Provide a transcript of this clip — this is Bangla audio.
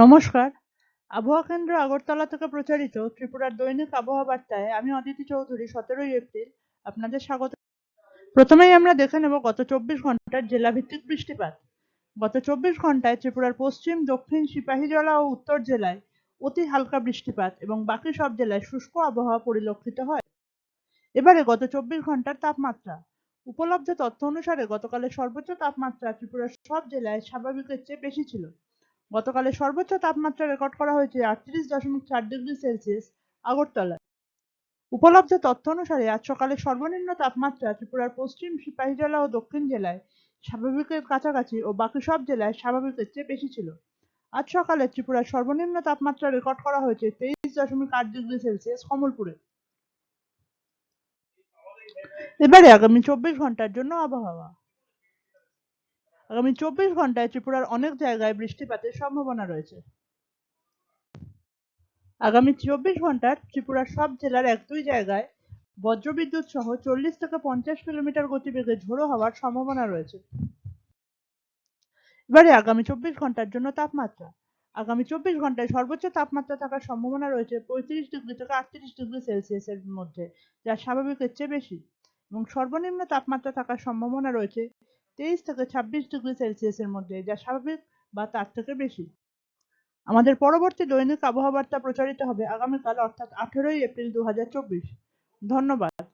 নমস্কার। আবহাওয়া কেন্দ্র আগরতলা থেকে প্রচারিত ত্রিপুরার দৈনিক আবহাওয়া বার্তায় আমি অদিতি চৌধুরী, সতেরোই এপ্রিল আপনাদের স্বাগত। প্রথমেই আমরা দেখে নেব গত চব্বিশ ঘণ্টার জেলাভিত্তিক বৃষ্টিপাত। গত চব্বিশ ঘন্টায় ত্রিপুরার পশ্চিম, দক্ষিণ, সিপাহীজলা ও উত্তর জেলায় অতি হালকা বৃষ্টিপাত এবং বাকি সব জেলায় শুষ্ক আবহাওয়া পরিলক্ষিত হয়। এবারে গত চব্বিশ ঘণ্টার তাপমাত্রা। উপলব্ধ তথ্য অনুসারে গতকালের সর্বোচ্চ তাপমাত্রা ত্রিপুরার সব জেলায় স্বাভাবিকের চেয়ে বেশি ছিল। গতকালের সর্বোচ্চ তাপমাত্রা রেকর্ড করা হয়েছে আটত্রিশ দশমিক চার ডিগ্রি সেলসিয়াস আগরতলায়। উপলব্ধ তথ্য অনুসারে আজ সকালে সর্বনিম্ন তাপমাত্রা ত্রিপুরার পশ্চিম সিপাহীজলা ও দক্ষিণ জেলায় স্বাভাবিকের কাছাকাছি ও বাকি সব জেলায় স্বাভাবিকের চেয়ে বেশি ছিল। আজ সকালে ত্রিপুরার সর্বনিম্ন তাপমাত্রা রেকর্ড করা হয়েছে তেইশ দশমিক আট ডিগ্রি সেলসিয়াস কমলপুরে। এবারে আগামী চব্বিশ ঘণ্টার জন্য আবহাওয়া। আগামী চব্বিশ ঘন্টায় ত্রিপুরার অনেক জায়গায় বৃষ্টিপাতের সম্ভাবনা রয়েছে। আগামী চব্বিশ ঘণ্টার ত্রিপুরার সব জেলার এক দুই জায়গায় বজ্রবিদ্যুৎ সহ চল্লিশ থেকে পঞ্চাশ কিলোমিটার গতিবেগে ঝোড়ো হওয়ার সম্ভাবনা রয়েছে। এবারে আগামী চব্বিশ ঘণ্টার জন্য তাপমাত্রা। আগামী চব্বিশ ঘন্টায় সর্বোচ্চ তাপমাত্রা থাকার সম্ভাবনা রয়েছে পঁয়ত্রিশ ডিগ্রি থেকে আটত্রিশ ডিগ্রি সেলসিয়াসের মধ্যে, যা স্বাভাবিকের চেয়ে বেশি। এবং সর্বনিম্ন তাপমাত্রা থাকার সম্ভাবনা রয়েছে তেইশ থেকে ছাব্বিশ ডিগ্রি সেলসিয়াসের মধ্যে, যা স্বাভাবিক বা তার থেকে বেশি। আমাদের পরবর্তী দৈনিক আবহাওয়া বার্তা প্রচারিত হবে আগামীকাল, অর্থাৎ আঠেরোই এপ্রিল দু হাজার চব্বিশ। ধন্যবাদ।